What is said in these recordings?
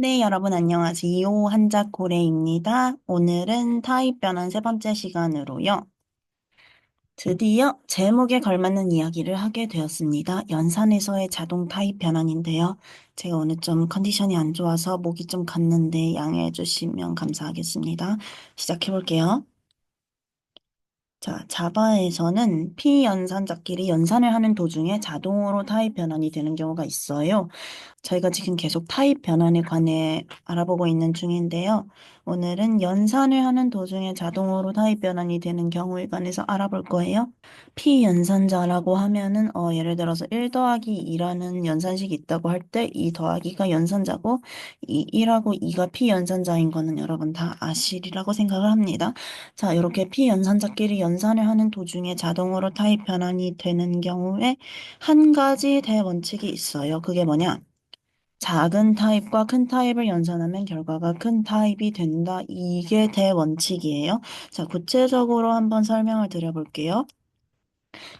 네, 여러분 안녕하세요. 한자코레입니다. 오늘은 타입 변환 세 번째 시간으로요. 드디어 제목에 걸맞는 이야기를 하게 되었습니다. 연산에서의 자동 타입 변환인데요. 제가 오늘 좀 컨디션이 안 좋아서 목이 좀 갔는데 양해해 주시면 감사하겠습니다. 시작해 볼게요. 자, 자바에서는 피연산자끼리 연산을 하는 도중에 자동으로 타입 변환이 되는 경우가 있어요. 저희가 지금 계속 타입 변환에 관해 알아보고 있는 중인데요. 오늘은 연산을 하는 도중에 자동으로 타입 변환이 되는 경우에 관해서 알아볼 거예요. 피연산자라고 하면은 어, 예를 들어서 1 더하기 2라는 연산식이 있다고 할 때 2 더하기가 연산자고 이 1하고 2가 피연산자인 거는 여러분 다 아시리라고 생각을 합니다. 자, 이렇게 피연산자끼리 연산을 하는 도중에 자동으로 타입 변환이 되는 경우에 한 가지 대원칙이 있어요. 그게 뭐냐? 작은 타입과 큰 타입을 연산하면 결과가 큰 타입이 된다. 이게 대원칙이에요. 자, 구체적으로 한번 설명을 드려볼게요.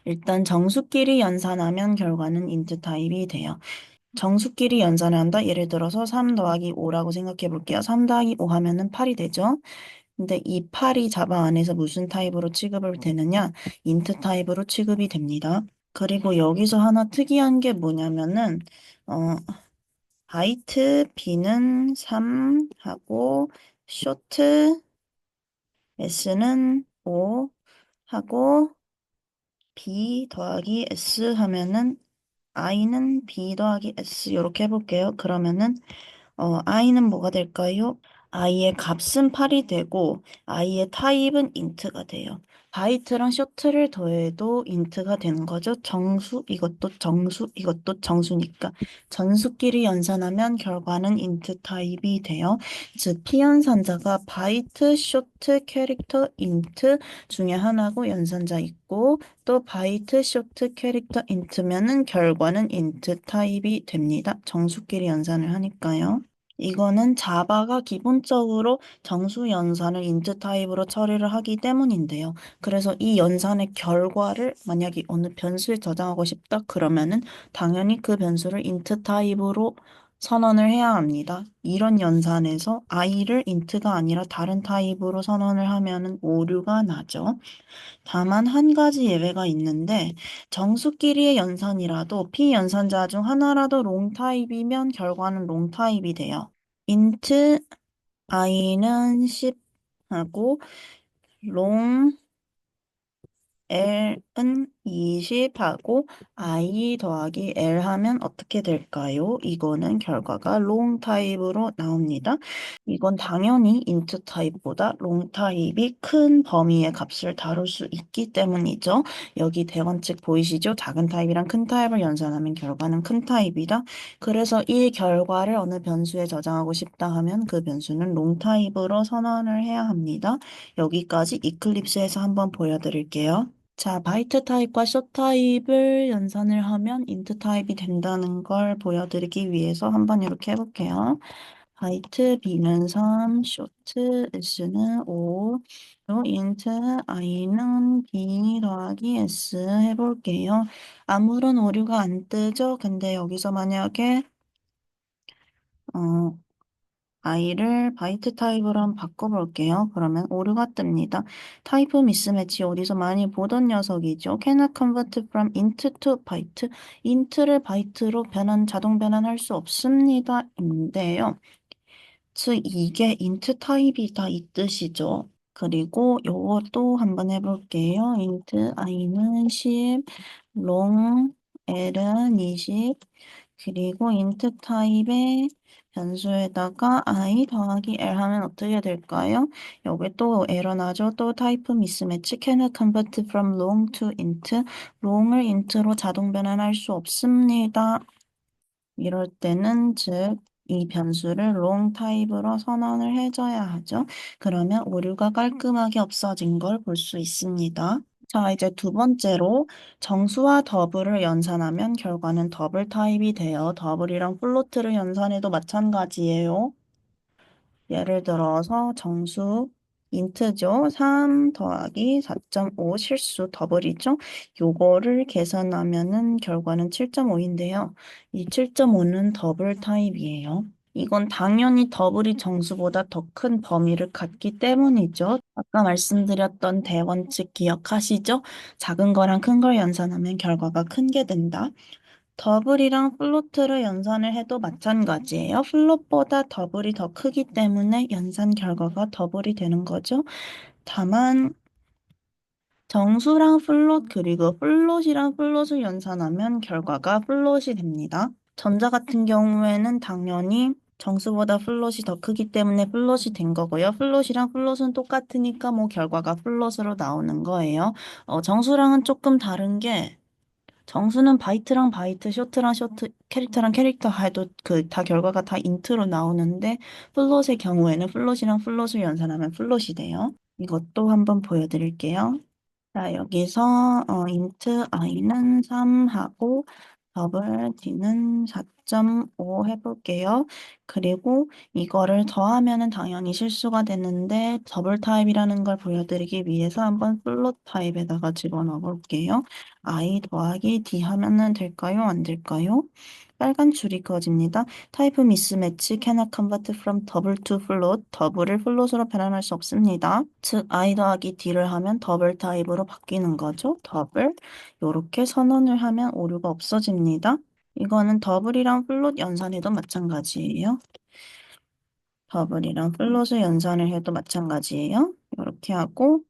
일단 정수끼리 연산하면 결과는 인트 타입이 돼요. 정수끼리 연산을 한다. 예를 들어서 3 더하기 5라고 생각해 볼게요. 3 더하기 5 하면은 8이 되죠. 근데 이 8이 자바 안에서 무슨 타입으로 취급을 되느냐? 인트 타입으로 취급이 됩니다. 그리고 여기서 하나 특이한 게 뭐냐면은 어 바이트 B는 3 하고 쇼트 S는 5 하고 B 더하기 S 하면은 I는 B 더하기 S 이렇게 해볼게요. 그러면은 어, I는 뭐가 될까요? I의 값은 8이 되고 I의 타입은 인트가 돼요. 바이트랑 쇼트를 더해도 인트가 되는 거죠. 정수, 이것도 정수, 이것도 정수니까 전수끼리 연산하면 결과는 인트 타입이 돼요. 즉, 피연산자가 바이트, 쇼트, 캐릭터, 인트 중에 하나고 연산자 있고 또 바이트, 쇼트, 캐릭터, 인트면은 결과는 인트 타입이 됩니다. 정수끼리 연산을 하니까요. 이거는 자바가 기본적으로 정수 연산을 인트 타입으로 처리를 하기 때문인데요. 그래서 이 연산의 결과를 만약에 어느 변수에 저장하고 싶다 그러면은 당연히 그 변수를 인트 타입으로 선언을 해야 합니다. 이런 연산에서 i를 int가 아니라 다른 타입으로 선언을 하면은 오류가 나죠. 다만 한 가지 예외가 있는데 정수끼리의 연산이라도 피연산자 중 하나라도 롱 타입이면 결과는 롱 타입이 돼요. int i는 10 하고 롱 L은 20하고 I 더하기 L 하면 어떻게 될까요? 이거는 결과가 롱 타입으로 나옵니다. 이건 당연히 int 타입보다 롱 타입이 큰 범위의 값을 다룰 수 있기 때문이죠. 여기 대원칙 보이시죠? 작은 타입이랑 큰 타입을 연산하면 결과는 큰 타입이다. 그래서 이 결과를 어느 변수에 저장하고 싶다 하면 그 변수는 롱 타입으로 선언을 해야 합니다. 여기까지 이클립스에서 한번 보여드릴게요. 자, 바이트 타입과 쇼 타입을 연산을 하면 인트 타입이 된다는 걸 보여드리기 위해서 한번 이렇게 해볼게요. 바이트 B는 3, 쇼트 S는 5, 또 인트 I는 B 더하기 S 해볼게요. 아무런 오류가 안 뜨죠? 근데 여기서 만약에 어, i를 바이트 타입으로 한번 바꿔볼게요. 그러면 오류가 뜹니다. 타입 미스매치 어디서 많이 보던 녀석이죠. cannot convert from int to byte. int를 바이트로 변환, 자동 변환할 수 없습니다. 인데요. 즉 이게 int 타입이다 이 뜻이죠. 그리고 요것도 한번 해볼게요. int i는 10, long l은 20, 그리고 int 타입의 변수에다가 i 더하기 l 하면 어떻게 될까요? 여기 또 에러 나죠? 또 타입 미스매치 cannot convert from long to int. long을 int로 자동 변환할 수 없습니다. 이럴 때는 즉이 변수를 long 타입으로 선언을 해줘야 하죠. 그러면 오류가 깔끔하게 없어진 걸 볼 수 있습니다. 자, 이제 두 번째로 정수와 더블을 연산하면 결과는 더블 타입이 돼요. 더블이랑 플로트를 연산해도 마찬가지예요. 예를 들어서 정수 인트죠. 3 더하기 4.5 실수 더블이죠. 요거를 계산하면은 결과는 7.5인데요. 이 7.5는 더블 타입이에요. 이건 당연히 더블이 정수보다 더 큰 범위를 갖기 때문이죠. 아까 말씀드렸던 대원칙 기억하시죠? 작은 거랑 큰 걸 연산하면 결과가 큰 게 된다. 더블이랑 플로트를 연산을 해도 마찬가지예요. 플롯보다 더블이 더 크기 때문에 연산 결과가 더블이 되는 거죠. 다만 정수랑 플롯 그리고 플롯이랑 플롯을 연산하면 결과가 플롯이 됩니다. 전자 같은 경우에는 당연히 정수보다 플롯이 더 크기 때문에 플롯이 된 거고요. 플롯이랑 플롯은 똑같으니까 뭐 결과가 플롯으로 나오는 거예요. 어, 정수랑은 조금 다른 게 정수는 바이트랑 바이트, 쇼트랑 쇼트, 캐릭터랑 캐릭터 해도 그 다 결과가 다 인트로 나오는데 플롯의 경우에는 플롯이랑 플롯을 연산하면 플롯이 돼요. 이것도 한번 보여드릴게요. 자, 여기서 어, int i는 3하고 더블 d는 4.5 해볼게요. 그리고 이거를 더하면은 당연히 실수가 되는데 더블 타입이라는 걸 보여드리기 위해서 한번 플롯 타입에다가 집어넣어 볼게요. i 더하기 d 하면은 될까요? 안 될까요? 빨간 줄이 그어집니다. 타입 미스매치 cannot convert from double to float. 더블을 플롯으로 변환할 수 없습니다. 즉 i 더하기 d를 하면 더블 타입으로 바뀌는 거죠. 더블. 이렇게 선언을 하면 오류가 없어집니다. 이거는 더블이랑 플롯 연산해도 마찬가지예요. 더블이랑 플롯을 연산을 해도 마찬가지예요. 이렇게 하고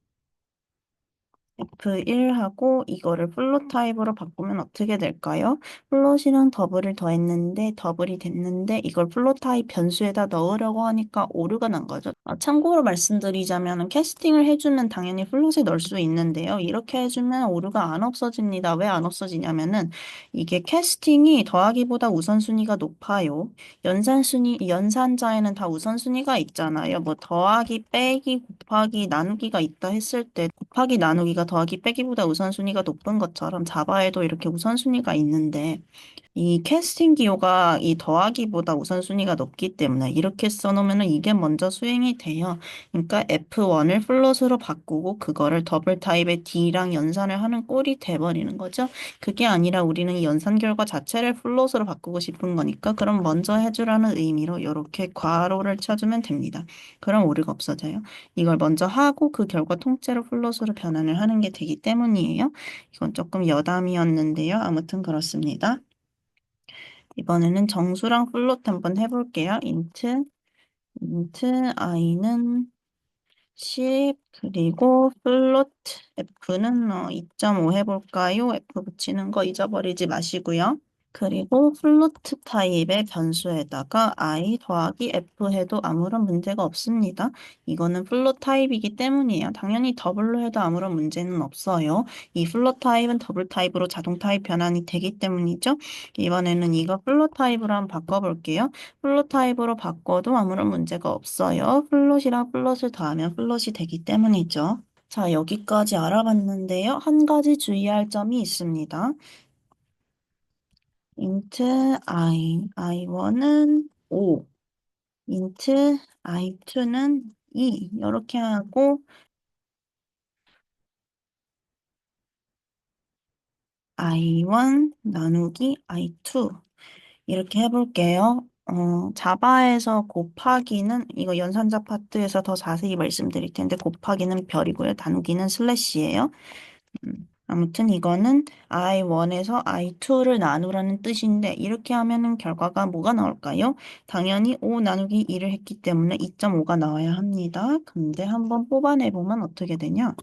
F1하고 이거를 플롯 타입으로 바꾸면 어떻게 될까요? 플롯이랑 더블을 더했는데 더블이 됐는데 이걸 플롯 타입 변수에다 넣으려고 하니까 오류가 난 거죠. 아, 참고로 말씀드리자면 캐스팅을 해주면 당연히 플롯에 넣을 수 있는데요. 이렇게 해주면 오류가 안 없어집니다. 왜 안 없어지냐면은 이게 캐스팅이 더하기보다 우선순위가 높아요. 연산순위, 연산자에는 다 우선순위가 있잖아요. 뭐 더하기, 빼기, 곱하기, 나누기가 있다 했을 때 곱하기, 나누기가 더하기 빼기보다 우선순위가 높은 것처럼 자바에도 이렇게 우선순위가 있는데 이 캐스팅 기호가 이 더하기보다 우선순위가 높기 때문에 이렇게 써놓으면 이게 먼저 수행이 돼요. 그러니까 F1을 플롯으로 바꾸고 그거를 더블 타입의 D랑 연산을 하는 꼴이 돼버리는 거죠. 그게 아니라 우리는 이 연산 결과 자체를 플롯으로 바꾸고 싶은 거니까 그럼 먼저 해주라는 의미로 이렇게 괄호를 쳐주면 됩니다. 그럼 오류가 없어져요. 이걸 먼저 하고 그 결과 통째로 플롯으로 변환을 하는 게 되기 때문이에요. 이건 조금 여담이었는데요. 아무튼 그렇습니다. 이번에는 정수랑 플롯 한번 해볼게요. int, int i는 10 그리고 플롯 f는 어, 2.5 해볼까요? f 붙이는 거 잊어버리지 마시고요. 그리고 플로트 타입의 변수에다가 i 더하기 f 해도 아무런 문제가 없습니다. 이거는 플롯 타입이기 때문이에요. 당연히 더블로 해도 아무런 문제는 없어요. 이 플롯 타입은 더블 타입으로 자동 타입 변환이 되기 때문이죠. 이번에는 이거 플롯 타입으로 한번 바꿔볼게요. 플롯 타입으로 바꿔도 아무런 문제가 없어요. 플롯이랑 플롯을 더하면 플롯이 되기 때문이죠. 자, 여기까지 알아봤는데요. 한 가지 주의할 점이 있습니다. Int i, i1은 5, int i2는 2 이렇게 하고 i1 나누기 i2 이렇게 해볼게요. 어, 자바에서 곱하기는 이거 연산자 파트에서 더 자세히 말씀드릴 텐데 곱하기는 별이고요. 나누기는 슬래시예요. 음. 아무튼 이거는 i1에서 i2를 나누라는 뜻인데 이렇게 하면은 결과가 뭐가 나올까요? 당연히 5 나누기 2를 했기 때문에 2.5가 나와야 합니다. 근데 한번 뽑아내보면 어떻게 되냐?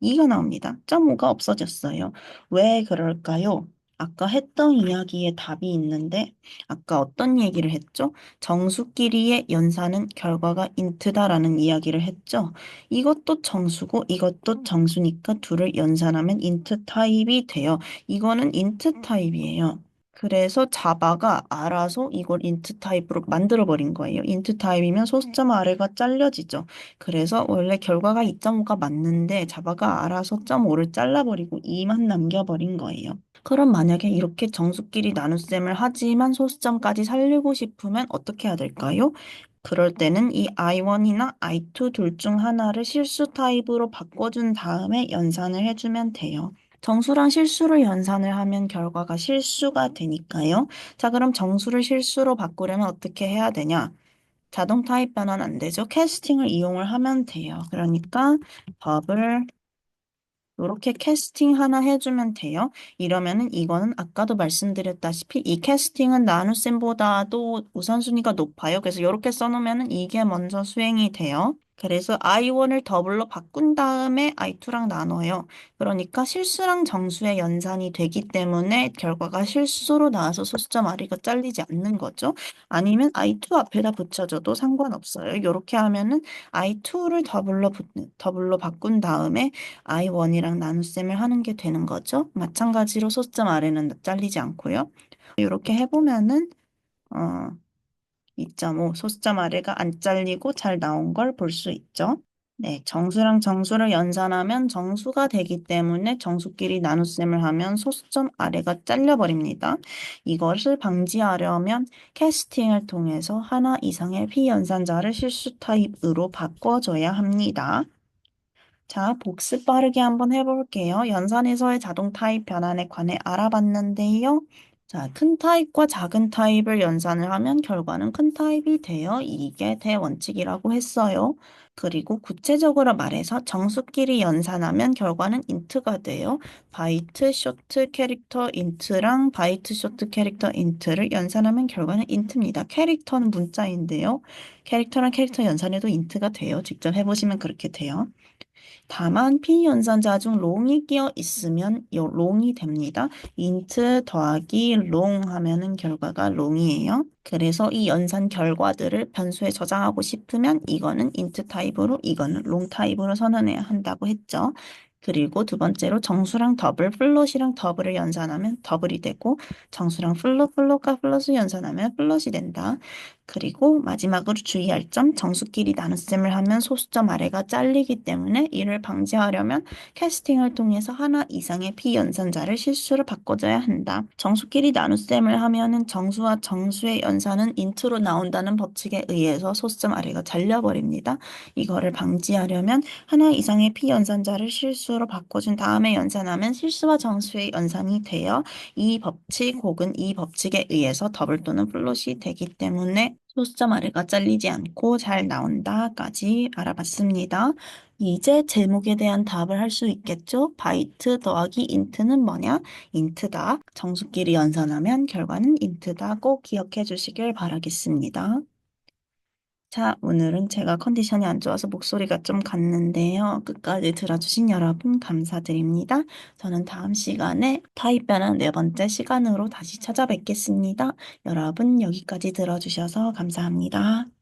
2가 나옵니다. 0.5가 없어졌어요. 왜 그럴까요? 아까 했던 이야기에 답이 있는데 아까 어떤 얘기를 했죠? 정수끼리의 연산은 결과가 인트다라는 이야기를 했죠. 이것도 정수고 이것도 정수니까 둘을 연산하면 인트 타입이 돼요. 이거는 인트 타입이에요. 그래서 자바가 알아서 이걸 인트 타입으로 만들어 버린 거예요. 인트 타입이면 소수점 아래가 잘려지죠. 그래서 원래 결과가 2.5가 맞는데 자바가 알아서 0.5를 잘라버리고 2만 남겨버린 거예요. 그럼 만약에 이렇게 정수끼리 나눗셈을 하지만 소수점까지 살리고 싶으면 어떻게 해야 될까요? 그럴 때는 이 i1이나 i2 둘 중 하나를 실수 타입으로 바꿔준 다음에 연산을 해주면 돼요. 정수랑 실수를 연산을 하면 결과가 실수가 되니까요. 자, 그럼 정수를 실수로 바꾸려면 어떻게 해야 되냐? 자동 타입 변환 안 되죠. 캐스팅을 이용을 하면 돼요. 그러니까 버블 이렇게 캐스팅 하나 해주면 돼요. 이러면은 이거는 아까도 말씀드렸다시피 이 캐스팅은 나눗셈보다도 우선순위가 높아요. 그래서 이렇게 써놓으면은 이게 먼저 수행이 돼요. 그래서 I1을 더블로 바꾼 다음에 I2랑 나눠요. 그러니까 실수랑 정수의 연산이 되기 때문에 결과가 실수로 나와서 소수점 아래가 잘리지 않는 거죠. 아니면 I2 앞에다 붙여줘도 상관없어요. 이렇게 하면은 I2를 더블로, 붙, 더블로 바꾼 다음에 I1이랑 나눗셈을 하는 게 되는 거죠. 마찬가지로 소수점 아래는 잘리지 않고요. 이렇게 해보면은 어, 2.5 소수점 아래가 안 잘리고 잘 나온 걸 볼 수 있죠. 네, 정수랑 정수를 연산하면 정수가 되기 때문에 정수끼리 나눗셈을 하면 소수점 아래가 잘려버립니다. 이것을 방지하려면 캐스팅을 통해서 하나 이상의 피연산자를 실수 타입으로 바꿔줘야 합니다. 자, 복습 빠르게 한번 해볼게요. 연산에서의 자동 타입 변환에 관해 알아봤는데요. 자, 큰 타입과 작은 타입을 연산을 하면 결과는 큰 타입이 돼요. 이게 대원칙이라고 했어요. 그리고 구체적으로 말해서 정수끼리 연산하면 결과는 인트가 돼요. 바이트, 쇼트, 캐릭터, 인트랑 바이트, 쇼트, 캐릭터, 인트를 연산하면 결과는 인트입니다. 캐릭터는 문자인데요. 캐릭터랑 캐릭터 연산해도 인트가 돼요. 직접 해보시면 그렇게 돼요. 다만 피연산자 중 롱이 끼어 있으면 요 롱이 됩니다. 인트 더하기 롱 하면은 결과가 롱이에요. 그래서 이 연산 결과들을 변수에 저장하고 싶으면 이거는 인트 타입으로 이거는 롱 타입으로 선언해야 한다고 했죠. 그리고 두 번째로 정수랑 더블, 플롯이랑 더블을 연산하면 더블이 되고 정수랑 플롯, 플롯과 플롯을 연산하면 플롯이 된다. 그리고 마지막으로 주의할 점, 정수끼리 나눗셈을 하면 소수점 아래가 잘리기 때문에 이를 방지하려면 캐스팅을 통해서 하나 이상의 피연산자를 실수로 바꿔줘야 한다. 정수끼리 나눗셈을 하면은 정수와 정수의 연산은 인트로 나온다는 법칙에 의해서 소수점 아래가 잘려버립니다. 이거를 방지하려면 하나 이상의 피연산자를 실수로 바꿔준 다음에 연산하면 실수와 정수의 연산이 되어 이 법칙 혹은 이 법칙에 의해서 더블 또는 플롯이 되기 때문에 소수점 아래가 잘리지 않고 잘 나온다까지 알아봤습니다. 이제 제목에 대한 답을 할 수 있겠죠? 바이트 더하기 인트는 뭐냐? 인트다. 정수끼리 연산하면 결과는 인트다. 꼭 기억해 주시길 바라겠습니다. 자, 오늘은 제가 컨디션이 안 좋아서 목소리가 좀 갔는데요. 끝까지 들어주신 여러분 감사드립니다. 저는 다음 시간에 타입 변환 네 번째 시간으로 다시 찾아뵙겠습니다. 여러분 여기까지 들어주셔서 감사합니다.